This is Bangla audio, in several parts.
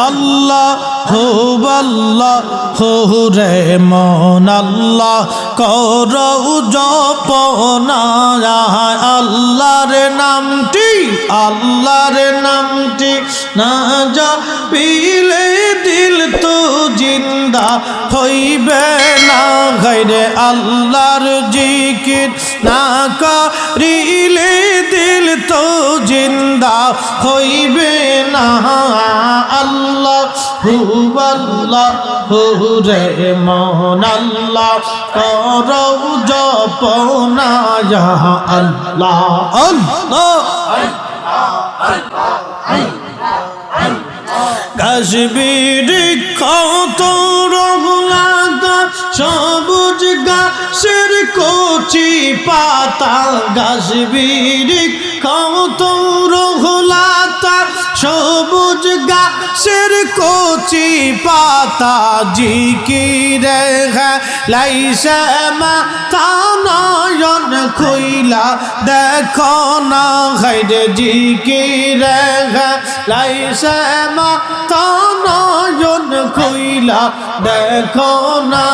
আল্লাহ হো আল্লাহ হো রে মন আল্লাহ কর জপনা আল্লাহর নামটি আল্লাহর নামটি না যা পিলে দিল তো জিন্দা হইবে না। গাইরে আল্লাহর জিকির না করিলে দিল তো জিন্দা হইবে না। আল্লাহ হু আল্লাহ হু রে মন আল্লাহ। কর জপনা আল্লাহ। আল্লাহ। কাশ্মীর কত রঘুনাথ সবুজ গাছের কচি পাতা। কাশ্মীর কত রঘুনাথ সবুজ গাছের কচি পাতা জিকিরে লাইসে মাথা নয়ন খুইলা দেখো না খাইরে জিকিরে লাইসে মাথা খুইলা দেখো না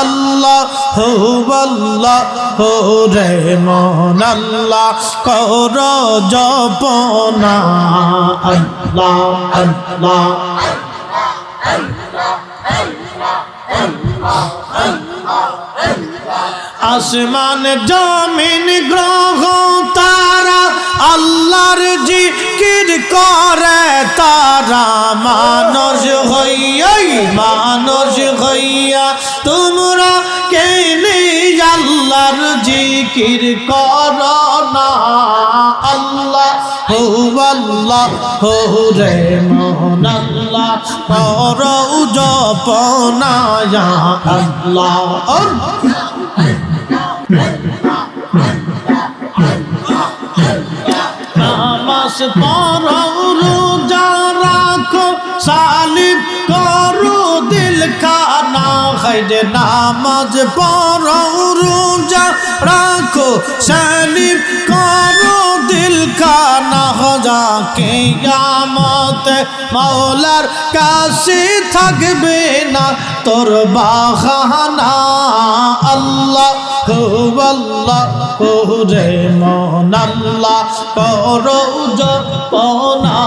আল্লাহ হো আল্লাহ হো রে মন আল্লাহ কর জপনা আল্লাহ আল্লাহ আসমান জমিন গ্রহ তারা আল্লাহর জিকির করে তারা মানস হইয়াই মানস হইয়া তোমরা কেনে আল্লাহর জিকির কর না? আল্লাহ হো হো রে মোহন কর আল্লাহ। নামাজ পড়ো রোজা রাখো, সালিম করো দিল খানা খাইরে নামাজ পড়ো রোজা রাখো, সালিম করো দিল খানা হজা কে আমত মৌলার কাছে থাকবে না তোর বাহানা, আল্লাহ। হো আল্লাহ হো রে মন আল্লাহ, করো জপনা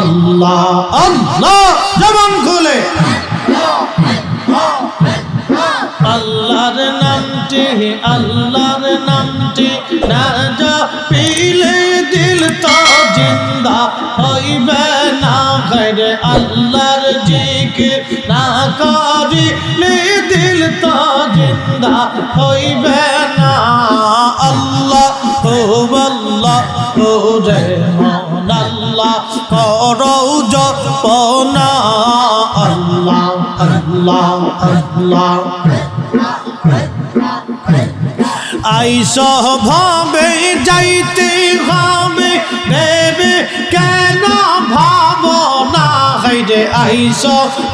আল্লাহ। আল্লাহ জবান খুলে। আল্লাহর নামটি আল্লাহর নামটি না যা পিলে দিল তো জিন্দা। হইবে না ঘরে আল্লাহর জিকির না করিলে দিল তো জিন্দা হইবে না। আল্লাহ হো আল্লাহ হো রে মন আল্লাহ, করো জপনা। আল্লাহ আল্লাহ আল্লাহ। আইস ভাবে যাইতে হবে। দেবে কেন ভাব না? হাইরে আইস,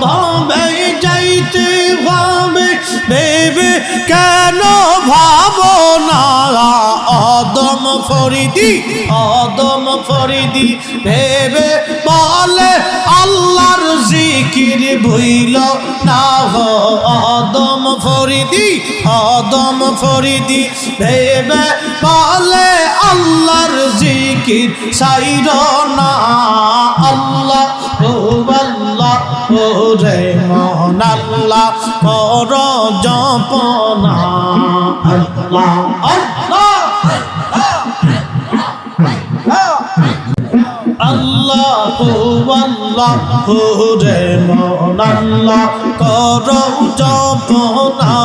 ভাবে যাইতে হবে দেবে কেন ভাব না? অদম ফরিদি অদম ফরিদি। ভেবে বলে আল্লাহর জিকির ভুইল না অদম ফরিদি অদম ফরিদি। ভেবে বলে আল্লাহর জিকির সাইর না। আল্লাহ, ও আল্লাহ ও রে মন আল্লাহ, কর জপনা। আল্লাহ আল্লাহ। আল্লাহ আল্লাহ রে মন আল্লাহ কর জপনা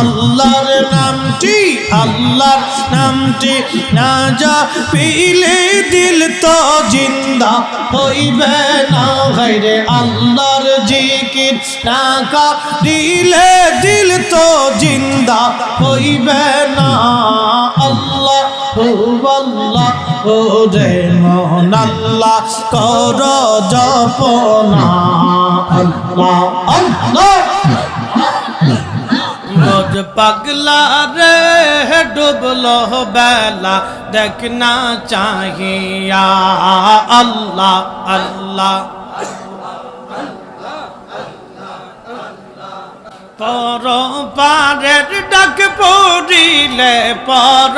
আল্লাহর নামটি আল্লাহর নামটি না যা পিলে দিল তো জিন্দা হইবে না। ভাইরে আল্লাহর জিকির না দিলে দিল তো জিন্দা হইবে না। আল্লাহ হুবল্লাহ ওরে মন আল্লাহ, কর জপনা। আল্লাহ আল্লাহ। রোজ পাগলা রে, ডুবলো বেলা দেখনা চাহিয়া। আল্লাহ আল্লাহ। পর পারের ডাক পড়িলে পর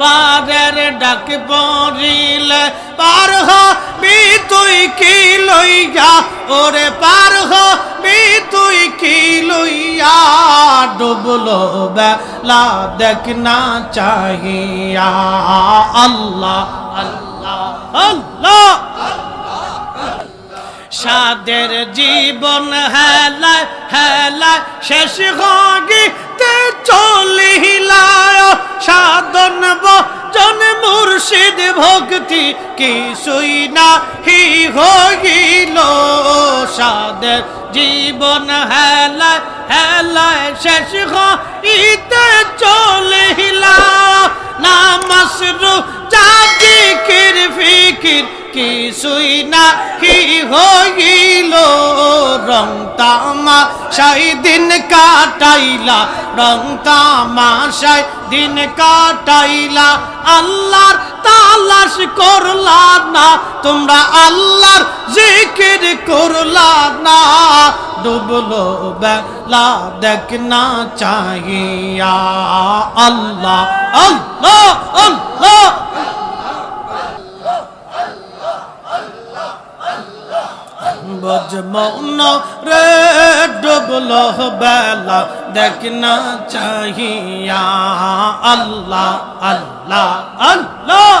পারের ডাক পড়িলে পার হবি তুই কি লইয়া, ওরে পার হবি তুই কি লইয়া, ডুবলো বেলা দেখ না চাহিয়া। আল্লাহ আল্লাহ আল্লাহ। সাদের জীবন হেলা হেলা শেষ হগি হগিতে চলিলা সাধন জন মুর্শিদ ভক্তি কিছুই না হি হইল। সাদের জীবন হেলায় হেলায় শেষ গিতে চলিলায় নামাস রু জাদিকির ফিকির কিছুই না কি হইল। রং তামা সাই দিন কাটাইলা, রং তামা সাই দিন কাটাইলা। আল্লাহর তালাশ করলা না। তোমরা আল্লাহর জিকির করলা না। ডুবলো বেলা দেখ না চাহিয়া আল্লাহ আল্লাহ আল্লাহ। বজমন রে ডুবল বেলা দেখ না চাহিয়া আল্লাহ আল্লাহ আল্লাহ।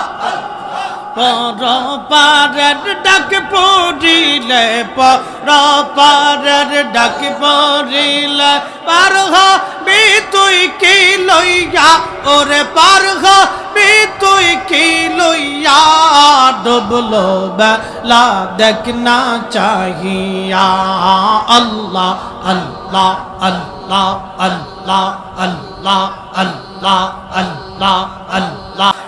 পর পারের ডাক পড়িলে পর পারের ডাক পড়িলে পার হবি তুই কি লইয়া? ওরে পার হবি তুই কি লইয়া? ডুবলো বেলা দেখ না চাহিয়া। আল্লাহ আল্লাহ আল্লাহ আল্লাহ আল্লাহ আল্লাহ আল্লাহ আল্লাহ।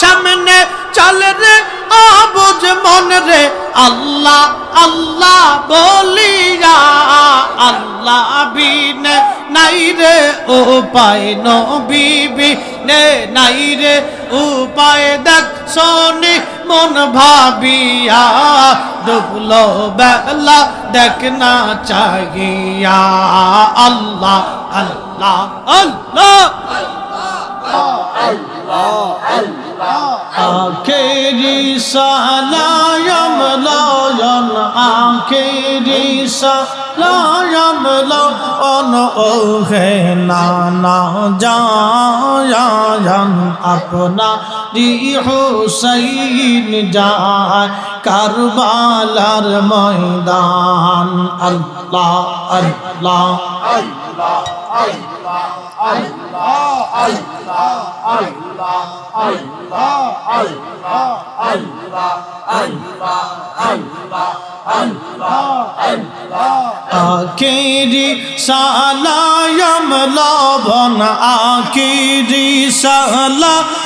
সামনে চলে রে আবুজ মন রে। আল্লাহ আল্লাহ বলিয়া আল্লাহ বিনে নাই রে, উপায় নবী বিনে নাই রে। উপায় দেখ শোনি, মন ভাবিয়া ডুবলো বেলা দেখ না চাহিয়া। আল্লাহ আল্লাহ আল্লাহ। আখেরি সালায়াম লয়ন আখেরি সালায়াম লয়ন ওহে নানা জায়ান আপনা রি হুসাইন যায়। কারবালার ময়দান। আল্লাহ আল্লাহ। আখেরি সালায়াম লবন আখেরি সালায়াম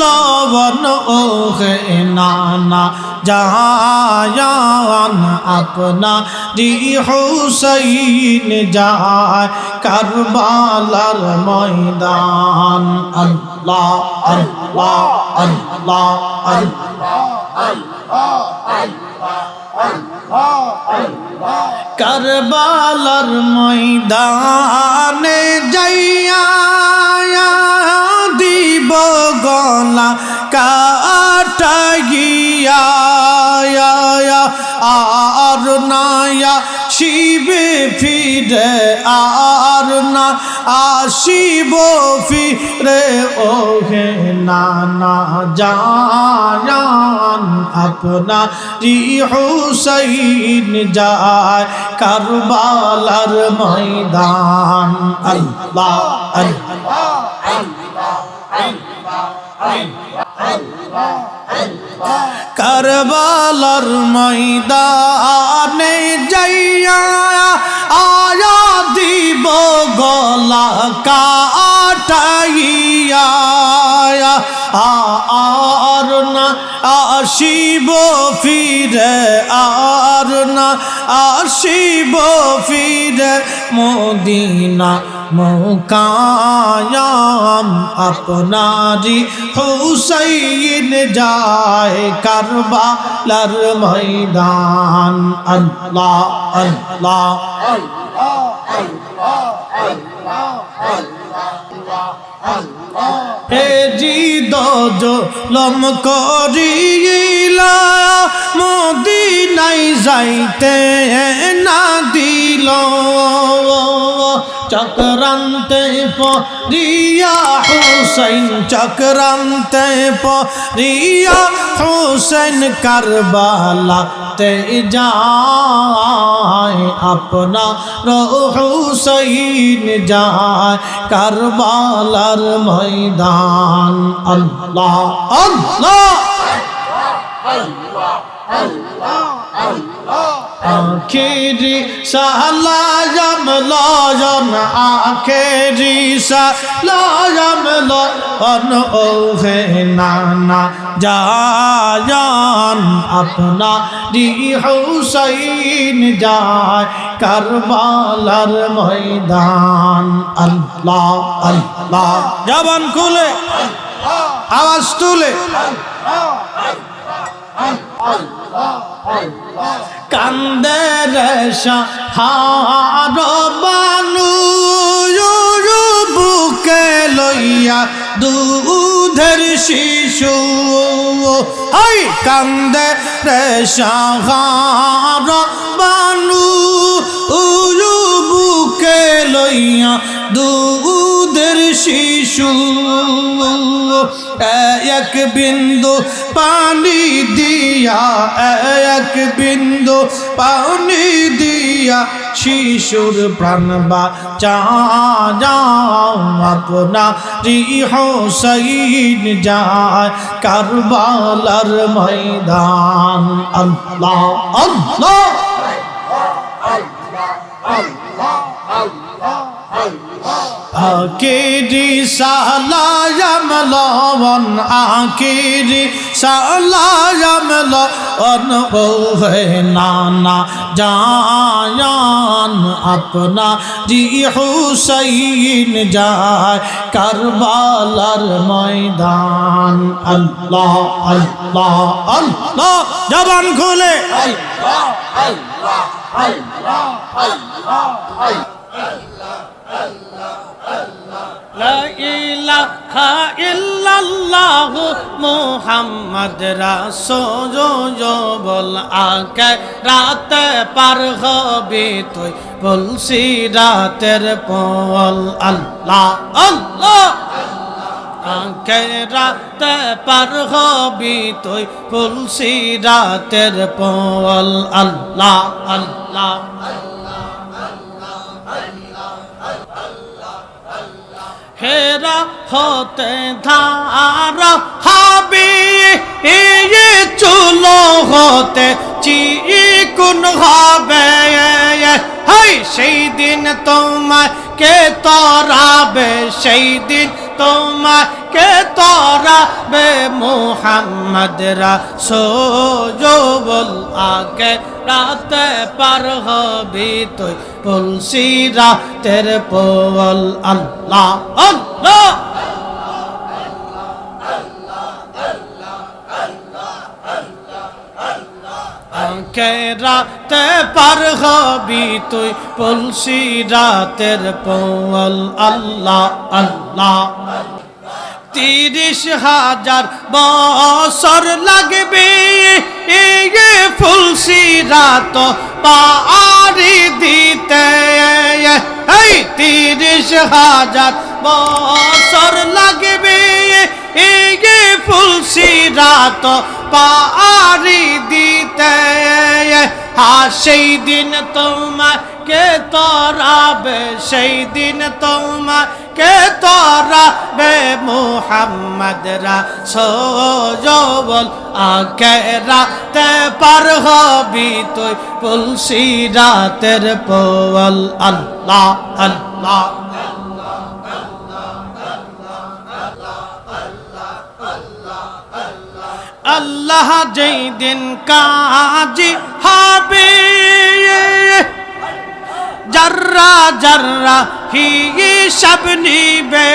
লবন ওহে নানা জায়ান আপনা রি হুসাইন যায় কারবালার ময়দান আল্লাহ আল্লাহ আল্লাহ আল্লাহ কারবালার ময়দানে যাইয়া গলা কাটাইয়া আর নায়া শিবে ফিরে, আর না, আসিব ফিরে, ওহে নানা জায়ান আপনা রি হুসাইন যায় কারবালার ময়দান। আল্লাহ আল্লাহ আল্লাহ আল্লাহ। কারবালার ময়দানে যাইয়া আয়া দিব গলা কাটাইয়া। আর না আসিব ফিরে আর না আসিব ফিরে মদিনা মোকায়াম আপনারি হুসাইন যায় কারবালার ময়দান আল্লাহ আল্লাহ হে জি দজ লম করিলা মদিনাই যাইতে না দিল। চক্রান্তে পরিয়া হুসैन চক্রান্তে পরিয়া হুসैन কারবালা তে যায় আপনা হুসैन যায় কারবালার ময়দান। আল্লাহ আল্লাহ। আখেরি সালাম লজন আখেরি সালাম লজন ও হে নানা জায়ান আপনা রি হুসাইন যায় কারবালার ময়দান। আল্লাহ আল্লাহ। জবান খুলে আওয়াজ তুলে। কান্দের সাহার বানু বুকে লইয়া দুধের শিশু। হাই কান্দে রে সাহার বানু বুকে লইয়া দুধের শিশু। এক বিন্দু পানি দিয়া এক বিন্দু পানি দিয়া শিশুর প্রাণ আপনা রি হোসাইন যায় কারবালার ময়দান। আল্লাহ আল্লাহ। আকেরি সালায়াম লবন আকেরি সালায়াম লবন ও হে নানা জায়ান, আপনা জি হুসাইন যায় কারবালার ময়দান। আল্লাহ আল্লাহ আল্লাহ, জবান খুলে। লা ইলাহা ইল্লাল্লাহ মুহাম্মদ রাসূল আকে রাতে পার হবে তুই, বলছি রাতের পল আল্লাহ আল্লাহ। আকে রাতে পার হবি তুই, বলছি রাতের পল আল্লাহ আল্লাহ। হেরা হতে ধার হাবি ইয়ে চুলো হতে চিকুন হবে। হাই, সেই দিন তোমায় কে তরাবে, সেই দিন তোমায় কে তরাবে মোহাম্মদ রাসূল আগে রাতে পার হবি তুই তুলসি রাতের পোল আল্লাহ আল্লাহ। আঁকে রাতে পার হবি তুই তুলসি রাতের পোল আল্লাহ আল্লাহ। তিরিশ হাজার বছর লাগবে এই ফুলসি রাত পারি দিতে। এই তিরিশ হাজার বছর লাগবে এই ফুলসি রাত পারি দিতে। হা সেই দিন তোমাকে তরাবে, সেই দিন তোমাকে তরাবে মোহাম্মদ রাসূল আকে রাতে পার হবি তুই তুলসি রাতের পোল আল্লাহ আল্লাহ। আল্লাহ যেই দিন কাজী হবে। জর্রা জর্রা হিসাব নিবে।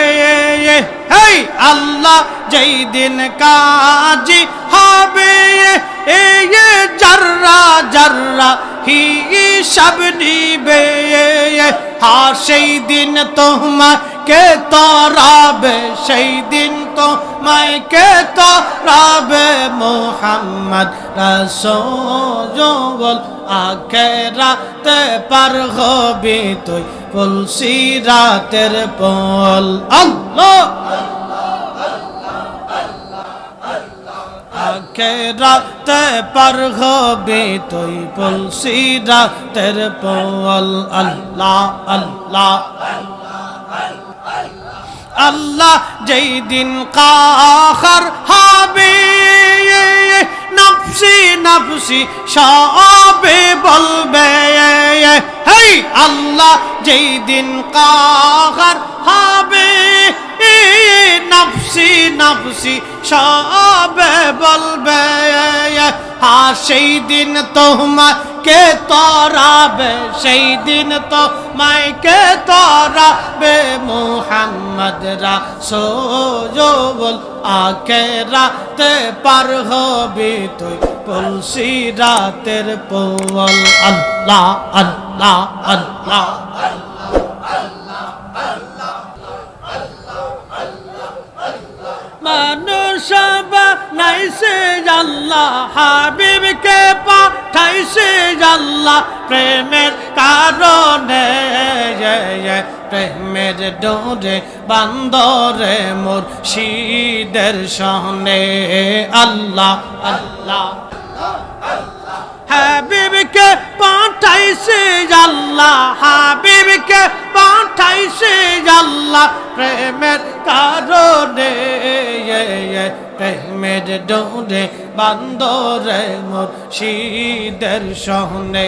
হেই, আল্লাহ যেই দিন কাজী হবে। এ জর্রা জর্রা হিসাব নিবে। হা, সেই দিন তোমাকে তরাবে সেই দিন তোমাকে তরাবে মোহাম্মদ রসোল আখেরাতে পার হবি তুই তুলসি রাতের পল। আল্লাহ! আখেরাতে পার হবি তুই তুলসি রাতের পল আল্লাহ আল্লাহ। আল্লাহ যেই দিন কাহার হবে, নফসি নফসি সবে বলবে। হেই, আল্লাহ যেই দিন কাহার হবে নফসি নফসি, সবে বলবে। হা, সেই দিন তোমাকে তরাবে, সেই দিন তো মাইকে তরাবে মোহাম্মদ রাসোল আকে রাতে পার হবি তুই তুলসি রাতের পোল আল্লাহ আল্লাহ আল্লাহ। মানুষ নাইছে আল্লাহ হাবিবকে পাঠাইছে আল্লাহ প্রেমের কারণে প্রেমের ডোরে, বান্দরে মোর শীদের সহনে আল্লাহ আল্লাহ। হাবিবকে প্রেমের কারণে, প্রেমের ডোরে বান্দরে মোর শীদের সহনে,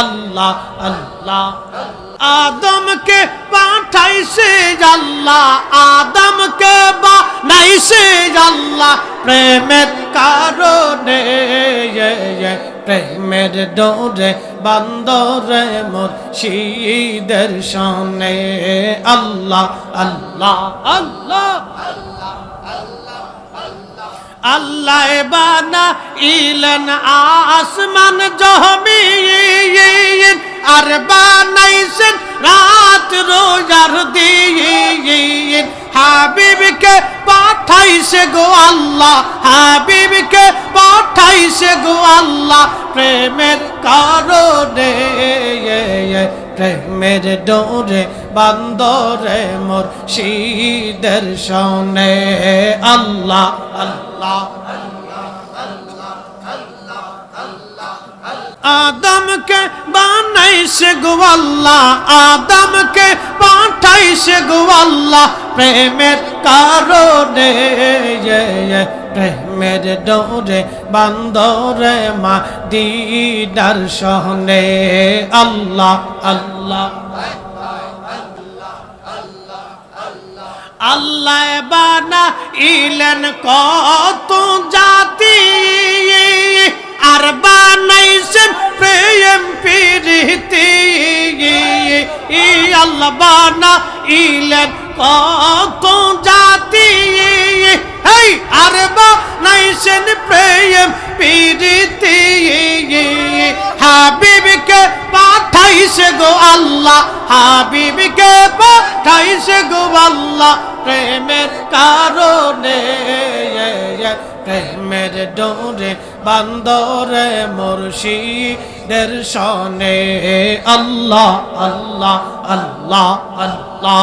আল্লাহ আল্লাহ, আদমকে পাঠাইছে, আল্লাহ, আদমকে বানাইছে, আল্লাহ, প্রেমের কারণে প্রেমের ডোরে বান্দরে মোর শীদের সনে আল্লাহ আল্লাহ আল্লাহ আল্লাহ। বানা ইলেন আসমান জহমিন আর বানাইছেন রাত রোজার দিন। হাবিবকে পাঠাইছে গো আল্লাহ হাবিবকে পাঠাইছে গো আল্লাহ প্রেমের কারণে প্রেমের ডোরে বান্দরে মোর শীদের সনে আল্লাহ আল্লাহ আদমকে বানাইছে গো আল্লাহ আদমকে পাঠাইছে গো আল্লাহ প্রেমের কারণে প্রেমের ডোরে বান্দরে মা দিদার সহনে আল্লাহ আল্লাহ আল্লাহ বানা ইলেন কত জাতি আর বানাইছেন প্রেম প্রীতি ই আল্লাহ বানা ইলেন কত জাতি এই আর বানাইছেন প্রেম প্রীতি হাবিবকে পাঠাইছে গো আল্লাহ, হাবিবকে পাঠাইছে গো আল্লাহ, প্রেমের কারণে। প্রেমের ডোরে বান্দরে মুর্শিদের সনে। আল্লাহ আল্লাহ আল্লাহ আল্লাহ।